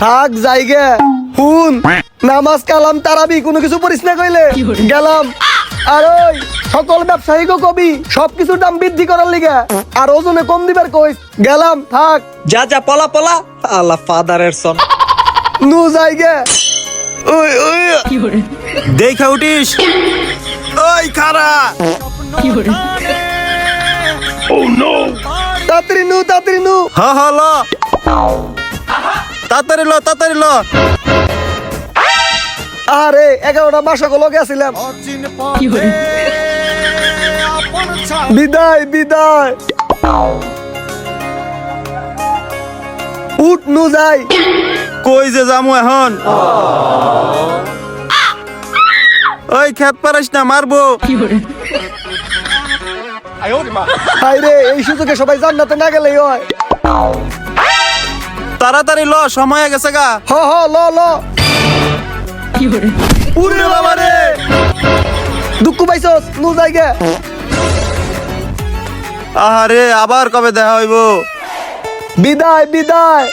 থাক জায়গা। হুন নামাজ কালাম তারাবি কোনো কিছু পড়িস না কইলে। গেলাম। আর ওই সকল ব্যবসায়ীকে কবি সবকিছুর দাম বৃদ্ধি করার লিগা। আর ওজনে কম দিবার কইস। গেলাম থাক। যা যা পলা পলা। আল্লাহ ফাদারের সন নু জায়গা। ওই ওই। দেখা উঠিস। ওই খারা। তাড়াতাড়ি নু তাড়াতাড়ি নু। হ হ ল। তাড়াতাড়ি ল তাড়াতাড়ি ল। আরে এগারোটা মাসক লগে আছিলাম বিদায় বিদায়। উঠ নু যাই। কই যে যামু এখন? ওই খেত পারিস না মারবো। হাইরে এই সুযোগে সবাই জান্নাতে না গেলেই হয়। তাড়াতাড়ি ল সময় হয়ে গেছে গা। হ হ ল ল। উরে বাবা রে। দুঃখ পাইছস নু জায়গা। আহারে আবার কবে দেখা হইব? বিদায় বিদায়।